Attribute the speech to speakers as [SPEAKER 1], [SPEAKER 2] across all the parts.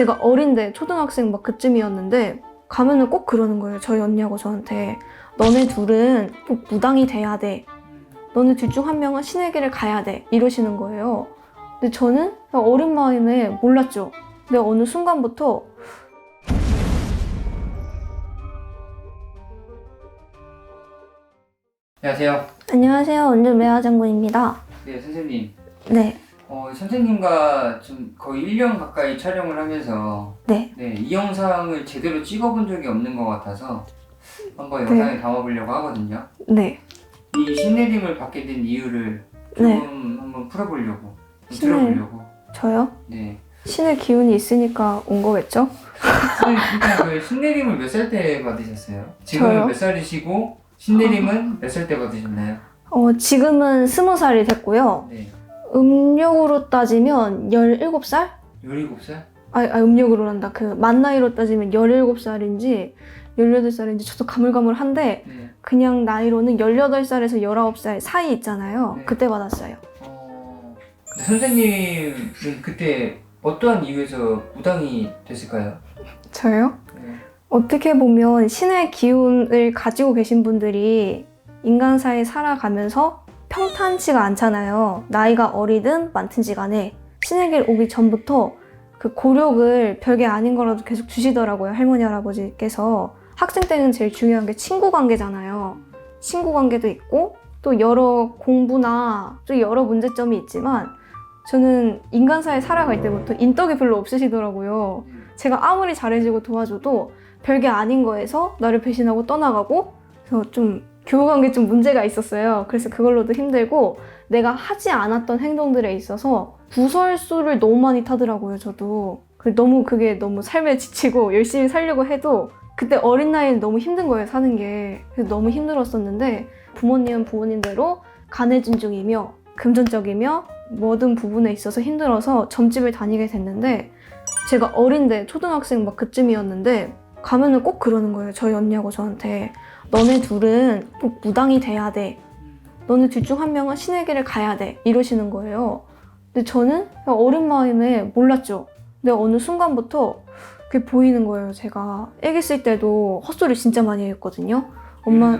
[SPEAKER 1] 제가 어린데 초등학생 막 그쯤이었는데 가면은 꼭 그러는 거예요. 저희 언니하고 저한테 너네 둘은 꼭 무당이 돼야 돼. 너네 둘 중 한 명은 신의 길을 가야 돼. 이러시는 거예요. 근데 저는 어린 마음에 몰랐죠. 근데 어느 순간부터
[SPEAKER 2] 안녕하세요.
[SPEAKER 1] 안녕하세요. 언제 매화 장군입니다.
[SPEAKER 2] 네, 선생님.
[SPEAKER 1] 네,
[SPEAKER 2] 어, 선생님과 좀 거의 1년 가까이 촬영을 하면서
[SPEAKER 1] 네,
[SPEAKER 2] 네, 이 영상을 제대로 찍어본 적이 없는 것 같아서 한번
[SPEAKER 1] 네.
[SPEAKER 2] 영상에 담아보려고 하거든요.
[SPEAKER 1] 네,
[SPEAKER 2] 이 신내림을 받게 된 이유를 조금
[SPEAKER 1] 네.
[SPEAKER 2] 한번 풀어보려고, 좀
[SPEAKER 1] 신내-
[SPEAKER 2] 들어보려고.
[SPEAKER 1] 저요?
[SPEAKER 2] 네.
[SPEAKER 1] 신의 기운이 있으니까 온 거겠죠?
[SPEAKER 2] 선생님, 일단 그 신내림을 몇 살 때 받으셨어요? 지금은
[SPEAKER 1] 저요?
[SPEAKER 2] 몇 살이시고 신내림은 몇 살 때 받으셨나요?
[SPEAKER 1] 어, 지금은 스무 살이 됐고요.
[SPEAKER 2] 네.
[SPEAKER 1] 음력으로 따지면 17살?
[SPEAKER 2] 17살?
[SPEAKER 1] 아, 아 음력으로 한다. 그 만 나이로 따지면 17살인지 18살인지 저도 가물가물한데
[SPEAKER 2] 네.
[SPEAKER 1] 그냥 나이로는 18살에서 19살 사이 있잖아요.
[SPEAKER 2] 네.
[SPEAKER 1] 그때 받았어요.
[SPEAKER 2] 어, 근데 선생님은 그때 어떠한 이유에서 무당이 됐을까요?
[SPEAKER 1] 저요?
[SPEAKER 2] 네.
[SPEAKER 1] 어떻게 보면 신의 기운을 가지고 계신 분들이 인간사에 살아가면서 평탄치가 않잖아요. 나이가 어리든 많든지 간에 신의 길 오기 전부터 그 고력을 별게 아닌 거라도 계속 주시더라고요. 할머니, 할아버지께서. 학생 때는 제일 중요한 게 친구 관계잖아요. 친구 관계도 있고 또 여러 공부나 또 여러 문제점이 있지만 저는 인간사에 살아갈 때부터 인덕이 별로 없으시더라고요. 제가 아무리 잘해주고 도와줘도 별게 아닌 거에서 나를 배신하고 떠나가고 그래서 좀 교우관계 좀 문제가 있었어요. 그래서 그걸로도 힘들고 내가 하지 않았던 행동들에 있어서 구설수를 너무 많이 타더라고요. 저도 그 너무 그게 너무 삶에 지치고 열심히 살려고 해도 그때 어린 나이엔 너무 힘든 거예요. 사는 게 그래서 너무 힘들었었는데 부모님은 부모님대로 간해진 중이며 금전적이며 모든 부분에 있어서 힘들어서 점집을 다니게 됐는데 제가 어린데 초등학생 막 그쯤이었는데 가면은 꼭 그러는 거예요. 저희 언니하고 저한테 너네 둘은 꼭 무당이 돼야 돼. 너네 둘 중 한 명은 신의 길을 가야 돼. 이러시는 거예요. 근데 저는 어린 마음에 몰랐죠. 근데 어느 순간부터 그게 보이는 거예요. 제가 애기 있을 때도 헛소리 진짜 많이 했거든요. 엄마?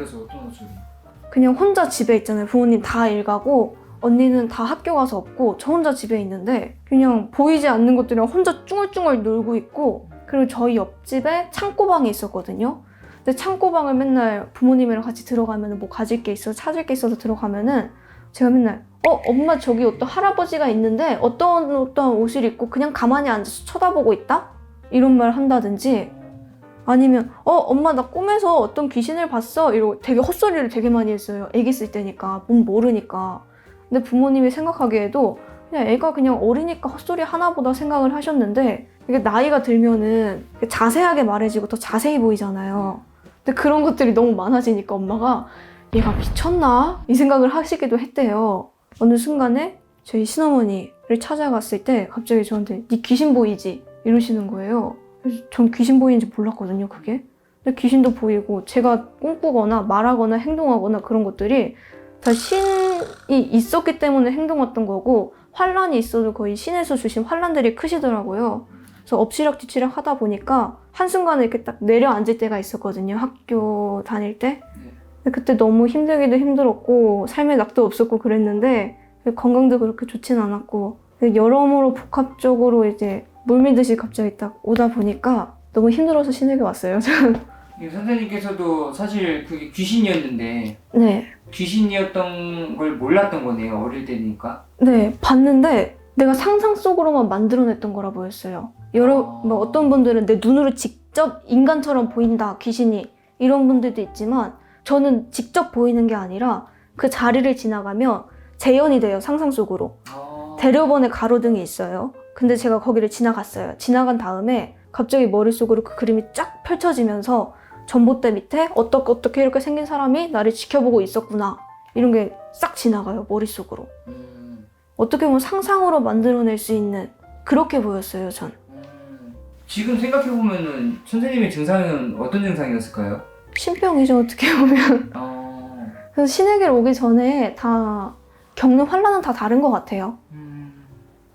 [SPEAKER 1] 그냥 혼자 집에 있잖아요. 부모님 다 일가고 언니는 다 학교 가서 없고 저 혼자 집에 있는데 그냥 보이지 않는 것들이랑 혼자 쭈글쭈글 놀고 있고 그리고 저희 옆집에 창고방이 있었거든요. 근데 창고방을 맨날 부모님이랑 같이 들어가면 뭐 가질 게 있어 찾을 게 있어서 들어가면은 제가 맨날 어 엄마 저기 어떤 할아버지가 있는데 어떤 어떤 옷을 입고 그냥 가만히 앉아서 쳐다보고 있다? 이런 말 한다든지 아니면 어 엄마 나 꿈에서 어떤 귀신을 봤어. 이러고 되게 헛소리를 되게 많이 했어요. 애기 있을 때니까 몸 모르니까. 근데 부모님이 생각하기에도 그냥 애가 그냥 어리니까 헛소리 하나보다 생각을 하셨는데 이게 나이가 들면은 자세하게 말해지고 더 자세히 보이잖아요 근데 그런 것들이 너무 많아지니까 엄마가 얘가 미쳤나? 이 생각을 하시기도 했대요 어느 순간에 저희 신어머니를 찾아갔을 때 갑자기 저한테 네 귀신 보이지? 이러시는 거예요 전 귀신 보이는지 몰랐거든요, 그게. 근데 귀신도 보이고 제가 꿈꾸거나 말하거나 행동하거나 그런 것들이 다 신이 있었기 때문에 행동했던 거고 환란이 있어도 거의 신에서 주신 환란들이 크시더라고요. 그래서 엎치락 뒤치락 하다 보니까 한순간에 이렇게 딱 내려앉을 때가 있었거든요, 학교 다닐 때. 근데 그때 너무 힘들기도 힘들었고 삶에 낙도 없었고 그랬는데 건강도 그렇게 좋진 않았고 여러모로 복합적으로 이제 물밀듯이 갑자기 딱 오다 보니까 너무 힘들어서 신에게 왔어요. 저는.
[SPEAKER 2] 이 선생님께서도 사실 그게 귀신이었는데
[SPEAKER 1] 네,
[SPEAKER 2] 귀신이었던 걸 몰랐던 거네요 어릴 때니까.
[SPEAKER 1] 네 봤는데 내가 상상 속으로만 만들어냈던 거라 보였어요. 여러
[SPEAKER 2] 아.
[SPEAKER 1] 뭐 어떤 분들은 내 눈으로 직접 인간처럼 보인다 귀신이 이런 분들도 있지만 저는 직접 보이는 게 아니라 그 자리를 지나가면 재현이 돼요 상상 속으로.
[SPEAKER 2] 아.
[SPEAKER 1] 대려번에 가로등이 있어요. 근데 제가 거기를 지나갔어요. 지나간 다음에 갑자기 머릿속으로 그 그림이 쫙 펼쳐지면서 전봇대 밑에 어떻게 어떻게 이렇게 생긴 사람이 나를 지켜보고 있었구나. 이런 게 싹 지나가요, 머릿속으로.
[SPEAKER 2] 음,
[SPEAKER 1] 어떻게 보면 상상으로 만들어낼 수 있는 그렇게 보였어요, 전.
[SPEAKER 2] 음. 지금 생각해 보면은 선생님의 증상은 어떤 증상이었을까요?
[SPEAKER 1] 신병이죠, 어떻게 보면.
[SPEAKER 2] 어.
[SPEAKER 1] 그래서 신에게 오기 전에 다 겪는 환란은 다 다른 것 같아요.
[SPEAKER 2] 음.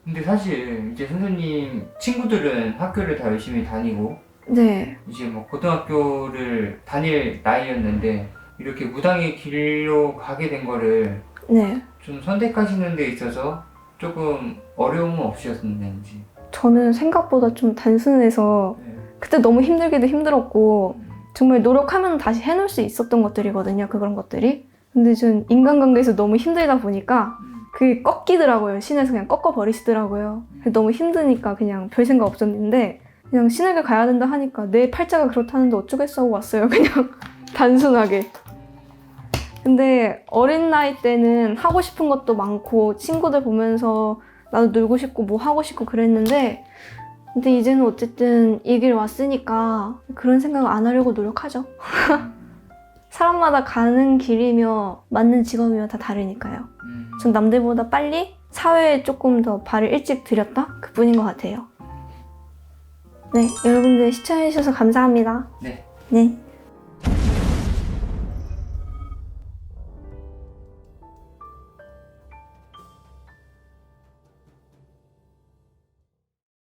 [SPEAKER 2] 근데 사실 이제 선생님 친구들은 학교를 다 열심히 다니고
[SPEAKER 1] 네.
[SPEAKER 2] 이제 뭐 고등학교를 다닐 나이였는데 이렇게 무당의 길로 가게 된 거를
[SPEAKER 1] 네.
[SPEAKER 2] 좀 선택하시는 데 있어서 조금 어려움은 없으셨는지.
[SPEAKER 1] 저는 생각보다 좀 단순해서
[SPEAKER 2] 네.
[SPEAKER 1] 그때 너무 힘들기도 힘들었고
[SPEAKER 2] 음,
[SPEAKER 1] 정말 노력하면 다시 해낼 수 있었던 것들이거든요. 그런 것들이. 근데 전 인간관계에서 너무 힘들다 보니까
[SPEAKER 2] 음,
[SPEAKER 1] 그게 꺾이더라고요. 신에서 그냥 꺾어버리시더라고요. 너무 힘드니까 그냥 별 생각 없었는데 그냥 신에게 가야 된다 하니까 내 팔자가 그렇다는데 어쩌겠어 하고 왔어요. 그냥 단순하게. 근데 어린 나이 때는 하고 싶은 것도 많고 친구들 보면서 나도 놀고 싶고 뭐 하고 싶고 그랬는데 근데 이제는 어쨌든 이 길 왔으니까 그런 생각 안 하려고 노력하죠. 사람마다 가는 길이며 맞는 직업이며 다 다르니까요.
[SPEAKER 2] 음.
[SPEAKER 1] 전 남들보다 빨리 사회에 조금 더 발을 일찍 들였다? 그 뿐인 것 같아요. 네, 여러분들 시청해주셔서 감사합니다.
[SPEAKER 2] 네.
[SPEAKER 1] 네.